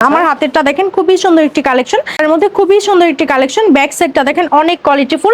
আমার হাতেরটা দেখেন খুবই সুন্দর একটি কালেকশন। এর মধ্যে খুবই সুন্দর একটি কালেকশন ব্যাক সাইডটা দেখেন অনেক কোয়ালিটিফুল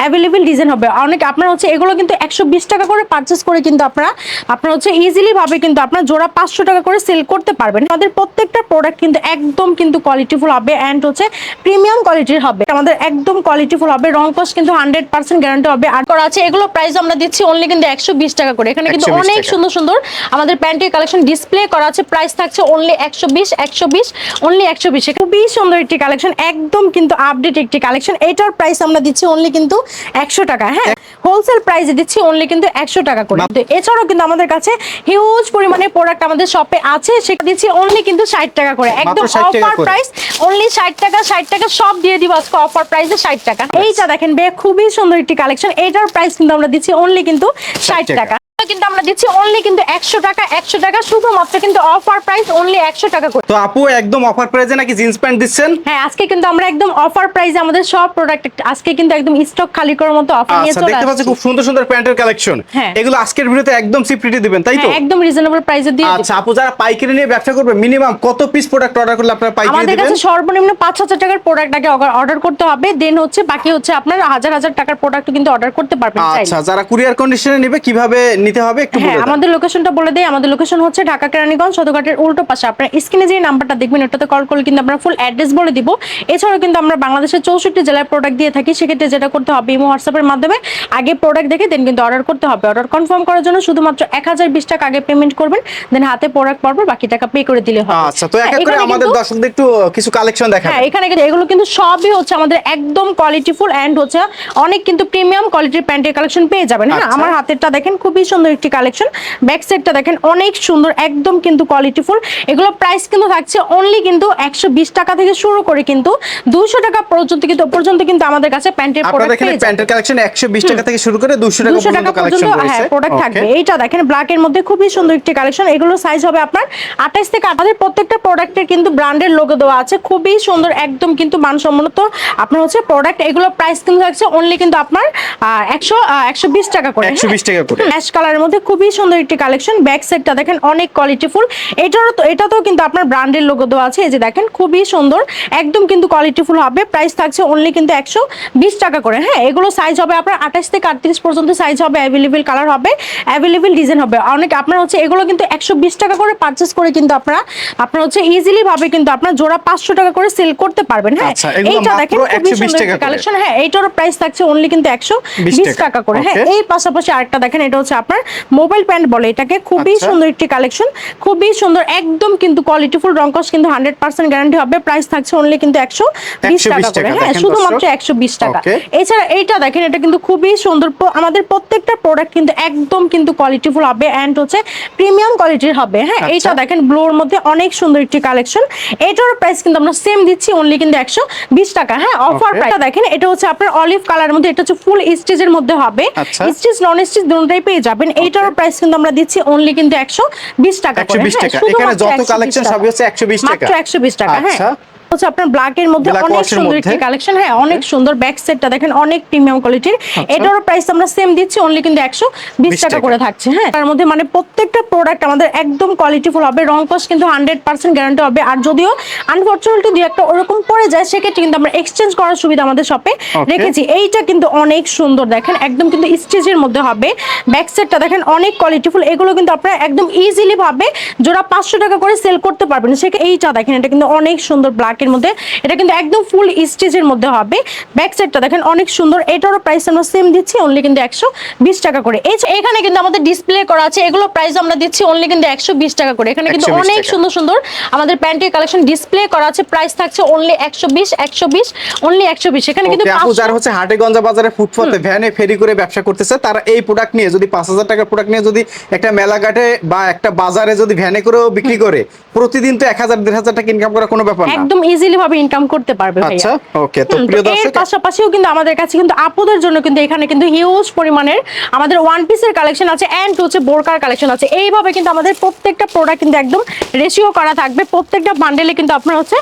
অ্যাভেলেবেল ডিজাইন হবে। অনেক আপনার হচ্ছে এগুলো কিন্তু একশো বিশ টাকা করে পারচেস করে কিন্তু আপনারা আপনার হচ্ছে ইজিলি ভাবে কিন্তু আপনার জোড়া পাঁচশো টাকা করে সেল করতে পারবেন। আমাদের প্রত্যেকটা প্রোডাক্ট কিন্তু একদম কিন্তু কোয়ালিটিফুল হবে অ্যান্ড হচ্ছে প্রিমিয়াম কোয়ালিটির হবে। আমাদের একদম কোয়ালিটিফুল হবে রং কস কিন্তু হান্ড্রেড পার্সেন্ট গ্যারান্টি হবে। আর করা আছে এগুলো প্রাইস আমরা দিচ্ছি অনলি কিন্তু একশো বিশ টাকা করে। এখানে কিন্তু অনেক সুন্দর সুন্দর আমাদের প্যান্টের কালেকশন ডিসপ্লে করা আছে প্রাইস থাকছে অনলি একশো বিশ একশো বিশ। অনলি একশো বিশ। খুবই সুন্দর একটি কালেকশন একদম কিন্তু আপডেট একটি কালেকশন এটার প্রাইস আমরা দিচ্ছি অনলি কিন্তু একশো টাকা হ্যাঁ? হোলসেল প্রাইসে দিচ্ছি অনলি কিন্তু একশো টাকা করে। এছাড়াও কিন্তু আমাদের কাছে হিউজ পরিমাণে প্রোডাক্ট আমাদের শপে আছে সেটা দিচ্ছি অনলি কিন্তু ষাট টাকা করে। একদম 60 টাকা অফার প্রাইস অনলি ষাট টাকা ষাট টাকা সব দিয়ে দিব আজকে অফার প্রাইসে ষাট টাকা। এইটা দেখেন বে খুবই সুন্দর একটি কালেকশন এটার প্রাইস কিন্তু আমরা দিচ্ছি অনলি কিন্তু ষাট টাকা। কিন্তু আমরা দিচ্ছি অনলি কিন্তু একশো টাকা একশো টাকা শুধুমাত্র কিন্তু অফার প্রাইস অনলি একশো টাকা করে। তো আপু একদম অফার প্রাইসে নাকি জিন্স প্যান্ট দিচ্ছেন? হ্যাঁ আজকে কিন্তু আমরা একদম অফার প্রাইসে আমাদের সব প্রোডাক্ট আজকে কিন্তু একদম স্টক খালি করার মতো অফার নিয়ে আচ্ছা চলে দেখতে পাচ্ছি খুব সুন্দর সুন্দর প্যান্টের কালেকশন হ্যাঁ। এগুলো আজকের ভিডিওতে একদম সিপ্রিটি দিবেন তাই তো? হ্যাঁ, একদম রিজনেবল প্রাইসে দিয়ে আচ্ছা আপু যারা পাইকারি নিয়ে ব্যবসা করবে মিনিমাম কত পিস প্রোডাক্ট অর্ডার করলে আপনারা পাইকারি আমাদের কাছে সর্বনিম্ন পাঁচ হাজার টাকার প্রোডাক্ট আগে অর্ডার করতে হবে দেন হচ্ছে বাকি হচ্ছে আপনার হাজার হাজার টাকার প্রোডাক্ট কিন্তু অর্ডার করতে পারবেন। আচ্ছা যারা কুরিয়ার কন্ডিশনে নেবে কীভাবে নিতে হবে একটু হ্যাঁ আমাদের লোকেশনটা বলে দেই। আমাদের লোকেশন হচ্ছে ঢাকা কেরানীগঞ্জ সদরঘাটের উল্টো পাশে। আপনার স্ক্রিনে যে নাম্বারটা দেখবেন ওটাতে কল করলে কিন্তু আমরা ফুল অ্যাড্রেস বলে দিব। এছাড়াও কিন্তু আমরা বাংলাদেশের চৌষট্টি জেলায় প্রোডাক্ট দিয়ে থাকি। সেক্ষেত্রে যেটা করতে হবে ইমো হোয়াটসঅ্যাপের মাধ্যমে আগে প্রোডাক্ট দেখে দেন কিন্তু অর্ডার করতে হবে। অর্ডার কনফার্ম করার জন্য শুধুমাত্র এক হাজার বিশ টাকা আগে পেমেন্ট করবেন দেন হাতে প্রোডাক্ট পারবে বাকি টাকা পে করে দিলে হবে। আচ্ছা তো এক এক হ্যাঁ, করে আমাদের দর্শকদের একটু কিছু কালেকশন দেখাবেন হ্যাঁ এখানে কিন্তু এগুলো কিন্তু সবই হচ্ছে আমাদের একদম কোয়ালিটিফুল এন্ড হচ্ছে অনেক কিন্তু প্রিমিয়াম কোয়ালিটির প্যান্টের কালেকশন পেয়ে যাবেন। হ্যাঁ আচ্ছা। আমার হাতেরটা দেখেন খুবই সুন্দর একটি কালেকশন ব্যাক সাইডটা দেখেন অনেক সুন্দর একদম কিন্তু কোয়ালিটিফুল এগুলো প্রাইস কিন্তু থাকছে অনলি কিন্তু একশো বিশ টাকা থেকে শুরু করে কিন্তু দুশো টাকা পর্যন্ত কিন্তু পর্যন্ত কিন্তু আমাদের কাছে প্যান্টের প্যান্টের কালেকশন 120 টাকা থেকে শুরু করে 200 দুশো টাকা পর্যন্ত হ্যাঁ প্রোডাক্ট থাকবে। এইটা দেখেন ব্ল্যাকের মধ্যে খুবই সুন্দর একটি কালেকশন এগুলো সাইজ হবে আপনার আঠাশ থেকে আমাদের প্রত্যেকটা প্রোডাক্টের কিন্তু ব্র্যান্ডের লোগো দেওয়া আছে। খুবই সুন্দর একদম কিন্তু মানসম্মত আপনার হচ্ছে প্রোডাক্ট এগুলো প্রাইস কিন্তু থাকছে অনলি কিন্তু আপনার একশো একশো বিশ টাকা করে 120 টাকা করে। অ্যাশ কালারের মধ্যে খুবই সুন্দর একটি কালেকশন। ব্যাক সাইডটা দেখেন অনেক কোয়ালিটিফুল এটারও তো এটাতেও কিন্তু আপনার ব্র্যান্ডের লোগো দেওয়া আছে। এই যে দেখেন খুবই সুন্দর। একদম কিন্তু কোয়ালিটিফুল হবে। প্রাইস থাকছে অনলি কিন্তু একশো বিশ টাকা করে। হ্যাঁ এগুলো সাইজ হবে আপনার আঠাশ থেকে আটত্রিশ পর্যন্ত সাইজ হবে। অ্যাভেলেবেল কালার হবে। অ্যাভেলেবেল ডিজাইন হবে। অনেক আপনার হচ্ছে এগুলো কিন্তু একশো বিশ টাকা করে পারচেস করে কিন্তু আপনারা আপনার হচ্ছে ইজিলি ভাবে কিন্তু আপনার জোড়া পাঁচশো টাকা করে সেল করতে পারবেন। হ্যাঁ আচ্ছা, এইটা দেখেন খুবই 120 সুন্দর কালেকশন হ্যাঁ এইটারও প্রাইস থাকছে অনলি কিন্তু একশো। টাকা। করে। হ্যাঁ এই পাশাপাশি আরেকটা দেখেন এটা হচ্ছে আপনার মোবাইল প্যান্ট বলে এটাকে খুবই আচ্ছা। সুন্দর একটি কালেকশন খুবই সুন্দর একদম কিন্তু কোয়ালিটিফুল রংকস কিন্তু হান্ড্রেড পার্সেন্ট গ্যারান্টি হবে প্রাইস থাকছে অনলি কিন্তু একশো বিশ 120 টাকা করে হ্যাঁ শুধুমাত্র। একশো বিশ টাকা এছাড়া এইটা দেখেন এটা কিন্তু খুবই সুন্দর আমাদের প্রত্যেকটা প্রোডাক্ট কিন্তু একদম কিন্তু কোয়ালিটিফুল হবে অ্যান্ড হচ্ছে প্রিমিয়াম কোয়ালিটির হবে হ্যাঁ আচ্ছা। এইটা দেখেন ব্লোর মধ্যে অনেক সুন্দর একটি কালেকশন এটার প্রাইস কিন্তু আমরা সেম দিচ্ছি অনলি কিন্তু একশো বিশ টাকা হ্যাঁ অফার. প্রাইস দেখেন এটা হচ্ছে আপনার অলিভ কালারের মধ্যে এটা হচ্ছে ফুল স্টিচের মধ্যে হবে। স্টিচ নন স্টিচ দুটোটাই পেয়ে যাবেন এইটার প্রাইস কিন্তু আমরা দিচ্ছি অনলি কিন্তু একশো বিশ টাকা করে। 120 হ্যাঁ, টাকা। এখানে যত কালেকশন। সবই হচ্ছে 120 টাকা। মাত্র একশো বিশ টাকা হ্যাঁ। আচ্ছা। হচ্ছে আপনার ব্ল্যাক এর মধ্যে অনেক সুন্দর একটি কালেকশন হ্যাঁ অনেক সুন্দর ব্যাক সেটটা দেখেন অনেক প্রিমিয়াম কোয়ালিটির এটারও প্রাইস আমরা সেম দিচ্ছি অনলি কিন্তু টাকা। করে থাকছে হ্যাঁ। তার মধ্যে মানে প্রত্যেকটা প্রোডাক্ট আমাদের একদম কোয়ালিটিফুল হবে রং কস কিন্তু হান্ড্রেড পার্সেন্ট গ্যারান্টি হবে। আর যদিও আনফর্চুনেটলি দুই একটা ওরকম পড়ে যায় সেক্ষেত্রে কিন্তু আমরা এক্সচেঞ্জ করার সুবিধা আমাদের শপে রেখেছি। এইটা কিন্তু অনেক সুন্দর দেখেন একদম কিন্তু স্টিচের মধ্যে হবে। ব্যাক সেটটা দেখেন অনেক কোয়ালিটিফুল এগুলো কিন্তু আপনারা একদম ইজিলি ভাবে জোড়া পাঁচশো টাকা করে সেল করতে পারবেন। সেটা এইটা দেখেন এটা কিন্তু অনেক সুন্দর ব্ল্যাকের মধ্যে। এটা কিন্তু একদম ফুল স্টিচের মধ্যে হবে। ব্যাক সাইডটা দেখেন অনেক সুন্দর। এটারও প্রাইস আমরা সেম দিচ্ছি অনলি কিন্তু একশো বিশ টাকা করে। এখানে কিন্তু আমাদের ডিসপ্লে করা আছে এগুলো প্রাইস আমরা দিচ্ছি অনলি কিন্তু একশো বিশ টাকা করে। এখানে কিন্তু অনেক সুন্দর সুন্দর আমাদের প্যান্টের কালেকশন ডিসপ্লে করা আছে। প্রাইস থাকছে অনলি একশো বিশ একশো বিশ অনলি একশো বিশ। এখানে কিন্তু ওকে আপু 500 যারা হচ্ছে হাটে গঞ্জা বাজারে ফুটপাতে ভ্যানে ফেরি করে ব্যবসা করতেছে তারা এই প্রোডাক্ট নিয়ে যদি পাঁচ হাজার টাকার প্রোডাক্ট নিয়ে যদি একটা মেলাঘাটে বা একটা বাজারে যদি ভ্যানে করেও বিক্রি করে প্রতিদিন তো এক হাজার দেড় হাজার টাকা ইনকাম করা কোনো ব্যাপার না। একদম ইজিলি ভাবে ইনকাম করতে পারবে আচ্ছা ওকে তো প্রিয় এর দর্শক পাশাপাশিও কিন্তু আমাদের কাছে কিন্তু আপুদের জন্য কিন্তু এখানে কিন্তু হিউজ পরিমাণের আমাদের ওয়ান পিসের কালেকশন আছে এন্ড হচ্ছে বোরকার কালেকশন আছে। এইভাবে কিন্তু আমাদের প্রত্যেকটা প্রোডাক্ট কিন্তু একদম রেশিও করা থাকবে। প্রত্যেকটা বান্ডেলে কিন্তু আপনার হচ্ছে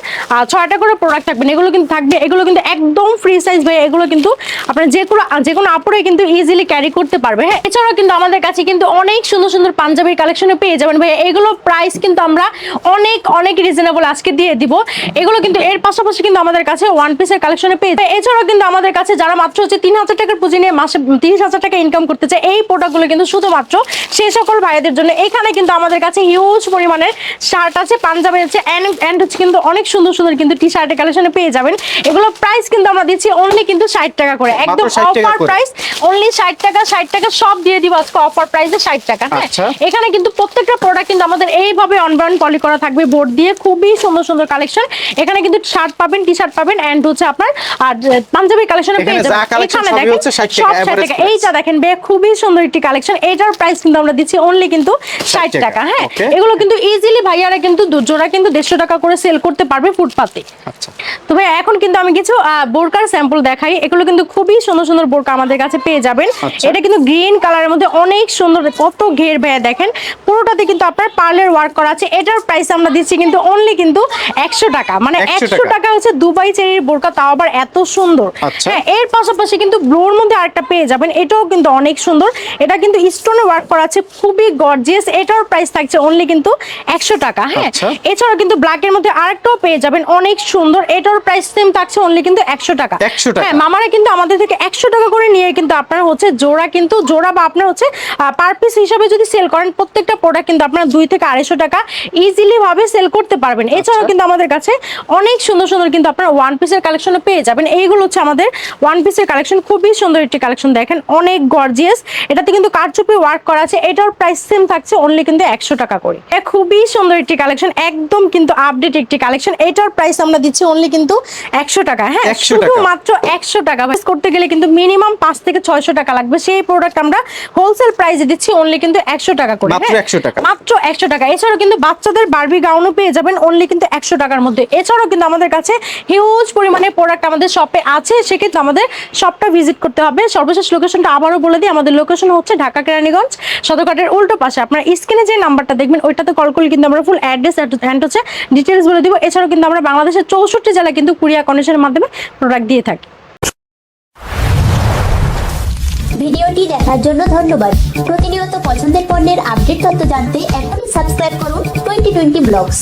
ছয়টা করে প্রোডাক্ট থাকবে। এগুলো কিন্তু থাকবে এগুলো কিন্তু একদম ফ্রি সাইজ ভাই এগুলো কিন্তু আপনার যে কোনো যে কোনো আপুরাই কিন্তু ইজিলি ক্যারি করতে পারবে হ্যাঁ। এছাড়াও কিন্তু আমাদের কাছে কিন্তু অনেক সুন্দর সুন্দর পাঞ্জাবির কালেকশনে পেয়ে যাবেন ভাই এগুলো প্রাইস কিন্তু আমরা অনেক অনেক রিজনেবল আজকে দিয়ে দিব। এগুলো কিন্তু এর পাশাপাশি কিন্তু আমাদের কাছে ওয়ান পিসের কালেকশনে পেয়ে এছাড়াও কিন্তু আমাদের কাছে যারা মাত্র হচ্ছে তিন হাজার টাকার পুঁজি নিয়ে মাসে তিরিশ হাজার টাকা ইনকাম করতে চায় এই প্রোডাক্টগুলো কিন্তু শুধুমাত্র সেই সকল ভাইদের জন্য। এখানে কিন্তু আমাদের কাছে হিউজ পরিমাণের শার্ট আছে পাঞ্জাবি আছে অ্যান্ড হচ্ছে কিন্তু অনেক সুন্দর সুন্দর কিন্তু টি শার্টের কালেকশনে পেয়ে যাবেন। এগুলো প্রাইস কিন্তু আমরা দিচ্ছি অনলি কিন্তু ষাট টাকা করে। একদম অফার প্রাইস অনলি ষাট টাকা ষাট টাকা সব দিয়ে দিব আজকে অফার প্রাইসে ষাট টাকা হ্যাঁ? আচ্ছা। এখানে কিন্তু প্রত্যেকটা প্রোডাক্ট কিন্তু আমাদের এইভাবে অনবার্ন পলি করা থাকবে বোর্ড দিয়ে। খুবই সুন্দর সুন্দর কালেকশন এখানে কিন্তু শার্ট পাবেন টি শার্ট পাবেন এন্ড হচ্ছে আপনার আর পাঞ্জাবি কালেকশন এখানে পেয়ে যাবেন এখানে দেখেন 60 সব টাকা, 60। এইটা দেখেন বে খুবই সুন্দর একটি কালেকশন এটার প্রাইস কিন্তু আমরা দিচ্ছি অনলি কিন্তু ষাট টাকা, টাকা হ্যাঁ। এগুলো কিন্তু ইজিলি ভাইয়ারা কিন্তু দু- জোড়া কিন্তু দেড়শো টাকা করে সেল করতে পারবে ফুটপাতে। আচ্ছা। তো ভাই এখন কিন্তু আমি কিছু বোরকার স্যাম্পল দেখাই। এগুলো কিন্তু খুবই সুন্দর সুন্দর বোরকা আমাদের কাছে পেয়ে যাবেন। আচ্ছা। এটা কিন্তু গ্রিন কালারের মধ্যে অনেক সুন্দর কত ঘের ভাইয়া দেখেন। পুরোটাতে কিন্তু আপনার পার্লের ওয়ার্ক করা আছে। এটার প্রাইস আমরা দিচ্ছি কিন্তু অনলি কিন্তু একশো টাকা। মানে 100 একশো টাকা। হচ্ছে দুবাই চেরির বোরকা তাও আবার এত সুন্দর আচ্ছা। হ্যাঁ এর পাশাপাশি কিন্তু ব্লোর মধ্যে আরেকটা পেয়ে যাবেন এটাও কিন্তু অনেক সুন্দর এটা কিন্তু স্টোনে ওয়ার্ক করা আছে খুবই গর্জিয়াস এটার প্রাইস থাকছে অনলি কিন্তু একশো টাকা হ্যাঁ আচ্ছা। এছাড়াও কিন্তু ব্ল্যাক এর মধ্যে আরেকটাও পেয়ে যাবেন অনেক সুন্দর এটার প্রাইস সেম থাকছে অনলি কিন্তু একশো টাকা হ্যাঁ মামারা কিন্তু আমাদের থেকে একশো টাকা করে নিয়ে কিন্তু আপনার হচ্ছে জোড়া কিন্তু জোড়া বা আপনার হচ্ছে পার পিস হিসাবে যদি সেল করেন প্রত্যেকটা প্রোডাক্ট কিন্তু আপনার দুই থেকে আড়াইশো টাকা ইজিলি ভাবে সেল করতে পারবেন এছাড়াও আচ্ছা। কিন্তু আমাদের কাছে অনেক সুন্দর সুন্দর কিন্তু আপনার ওয়ান পিসের কালেকশনও পেয়ে যাবেন। এইগুলো হচ্ছে আমাদের ওয়ান পিসের কালেকশন খুবই সুন্দর একটি কালেকশন দেখেন। অনেক গর্জিয়াস এটাতে কিন্তু কারচুপি ওয়ার্ক করা আছে। এটার প্রাইস সেম থাকছে অনলি কিন্তু একশো টাকা করে। এটা খুবই সুন্দর একটি কালেকশন একদম কিন্তু আপডেট একটি কালেকশন এটার প্রাইস আমরা দিচ্ছি অনলি কিন্তু একশো টাকা। হ্যাঁ 100 শুধু মাত্র একশো টাকা। বাস করতে গেলে কিন্তু মিনিমাম পাঁচ থেকে ছয়শো টাকা লাগবে। সেই প্রোডাক্ট আমরা হোলসেল প্রাইসে দিচ্ছি অনলি কিন্তু একশো টাকা করে। মাত্র হ্যাঁ? 100 টাকা। মাত্র একশো টাকা। এছাড়াও কিন্তু বাচ্চাদের বারবি গাউনও পেয়ে যাবেন অনলি কিন্তু একশো টাকার মধ্যে। এছাড়াও কিন্তু আমাদের কাছে হিউজ পরিমাণে প্রোডাক্ট আমাদের শপে আছে, সেক্ষেত্রে আমাদের শপটা ভিজিট করতে হবে। সর্বশেষ লোকেশনটা আবারও বলে দিই, আমাদের লোকেশন হচ্ছে ঢাকা কেরানীগঞ্জ, সদরঘাটের উল্টো পাশে। আপনার স্ক্রিনে যে নাম্বারটা দেখবেন, ওইটাতে কল করলে কিন্তু আমরা ফুল অ্যাড্রেস অ্যান্ড হচ্ছে ডিটেলস বলে দিব। এছাড়াও কিন্তু আমরা বাংলাদেশের চৌষট্টি জেলায় কিন্তু কুরিয়া কন্ডিশনের মাধ্যমে প্রোডাক্ট দিয়ে থাকি। ভিডিওটি দেখার জন্য ধন্যবাদ। প্রতিনিয়ত পছন্দের পণ্যের আপডেট তথ্য জানতে এখনই সাবস্ক্রাইব করুন টোয়েন্টি টোয়েন্টি ব্লগস।